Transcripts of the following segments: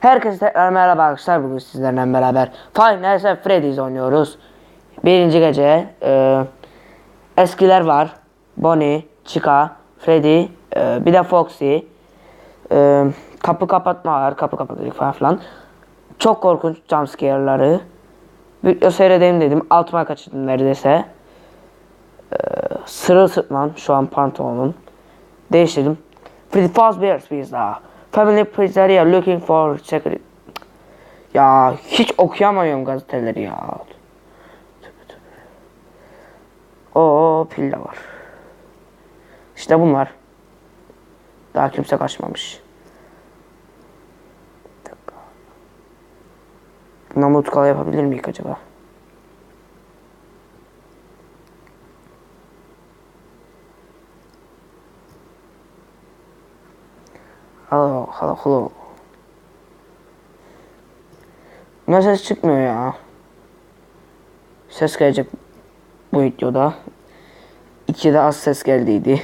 Herkese tekrar merhaba arkadaşlar. Bugün sizlerle beraber Nights at Freddy's oynuyoruz. Birinci gece e, eskiler var. Bonnie, Chica, Freddy, e, bir de Foxy. E, kapı kapatma var. Kapı kapatılık falan filan. Çok korkunç jumpscare'ları. Video seyredeyim dedim. Altıma kaçırdım neredeyse. E, sırılsıklam şu an pantolonum. Değiştirdim. Freddy Fazbear's Pizza. Family Pizzeria looking for secret. Ya hiç okuyamıyorum gazeteleri ya. Tövbe tövbe. Oo pil de var. İşte bunlar. Daha kimse kaçmamış. Bundan mutkala yapabilir miyim acaba? Hello, hello, hello. Ne ses çıkmıyor ya. Ses gelecek bu videoda. İki de az ses geldiydi.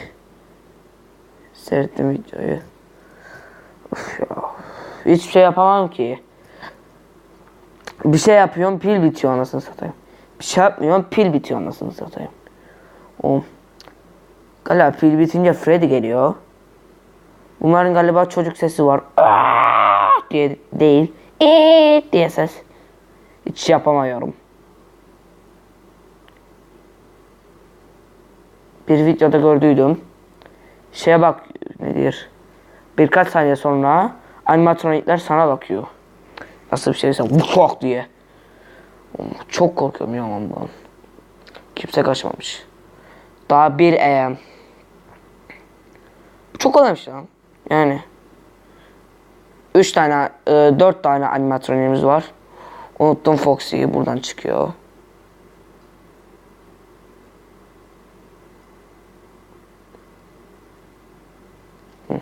Seyrettim videoyu. Uf ya. Hiçbir şey yapamam ki. Bir şey yapıyorum pil bitiyor anasını satayım. Bir şey yapmıyorum pil bitiyor anasını satayım. O. Galiba pil bitince Freddy geliyor. Bunların galiba çocuk sesi var. Aa diye değil. Ee diye ses. Hiç yapamıyorum. Bir videoda gördüydüm. Şeye bak nedir? Birkaç saniye sonra animatronikler sana bakıyor. Nasıl bir şeyse vukak diye. Çok korkuyorum ya ondan. Kimse kaçmamış. Daha bir AM. Çok kolaymış lan. Yani. 3 tane, 4 tane animatronimiz var. Unuttum Foxy'yi buradan çıkıyor. Hı.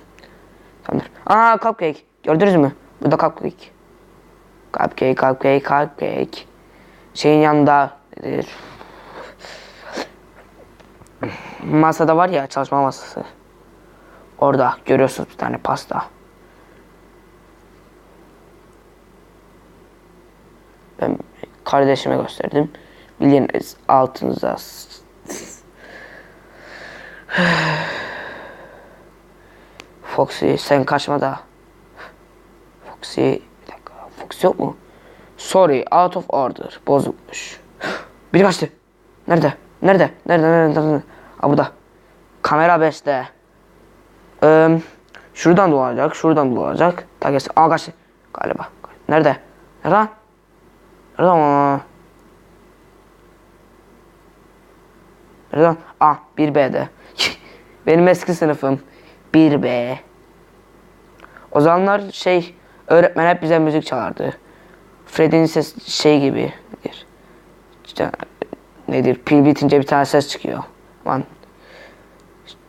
Tamamdır. Aa cupcake. Gördünüz mü? Bu da cupcake. Cupcake, cupcake, cupcake. Şeyin yanında nedir? Masada var ya çalışma masası. Orada görüyorsunuz bir tane pasta. Ben kardeşime gösterdim. Bildiğiniz altınıza. Foxy sen kaçma da. Foxy bir dakika. Foxy yok mu? Sorry out of order. Bozukmuş. Biri kaçtı. Nerede? Nerede? Nerede? Nerede? Nerede? Aa burada. Kamera 5'te. Ee, şuradan dolanacak, şuradan dolanacak. Ta gelsin. Aa kaçtı. Galiba. Nerede? Nerede? Nerede ama? Nerede? Aa 1B'de. Benim eski sınıfım. 1B. O zamanlar şey öğretmen hep bize müzik çalardı. Freddy'nin ses şey gibi. Nedir? Nedir? Pil bitince bir tane ses çıkıyor. Aman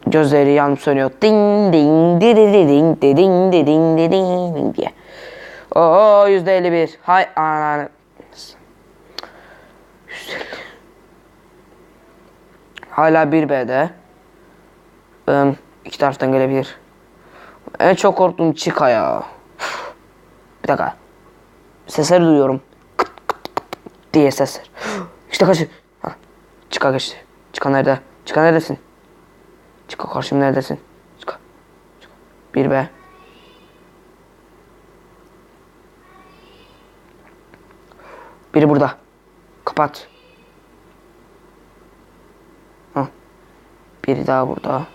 gözleri yanıp sönüyor. Ding ding di di di ding di ding di ding di ding ding diye. Oo yüzde elli bir. Hay ananı. Hala bir B'de. Um, iki taraftan gelebilir. En çok korktuğum Chica ya. Bir dakika. Sesleri duyuyorum. Kıt kıt kıt diye sesler. İşte kaçı. Ha. Chica geçti. Chica nerede? Chica neredesin? Çık karşım neredesin? Çık. Çık. Bir be. Biri burada. Kapat. Hah. Biri daha burada.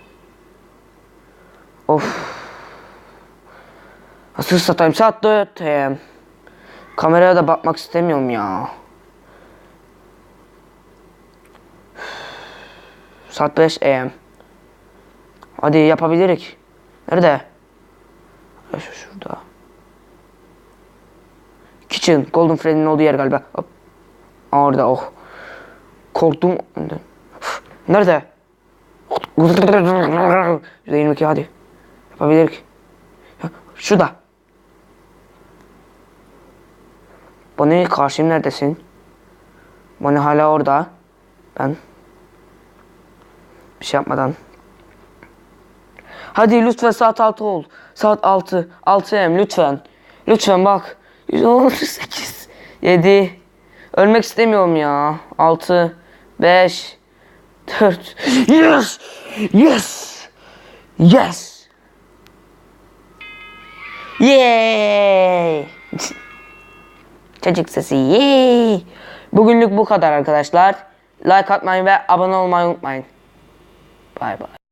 Of. Nasıl satayım? Saat 4 AM. Kameraya da bakmak istemiyorum ya. Saat 5 AM. Hadi yapabilirik. Nerede? Şu şurada. Kitchen. Golden Freddy'nin olduğu yer galiba. Hop. Orada oh. Korktum. Nerede? %22 hadi. Yapabilirik. Ya, Şurada. Bonnie karşım neredesin? Bonnie hala orada. Ben bir şey yapmadan Hadi lütfen saat 6 ol. Saat 6. 6 am lütfen. Lütfen bak. 118. 7. Ölmek istemiyorum ya. 6. 5. 4. Yes. Yes. Yes. Yay. Çocuk sesi. Yay. Bugünlük bu kadar arkadaşlar. Like atmayı ve abone olmayı unutmayın. Bay bay.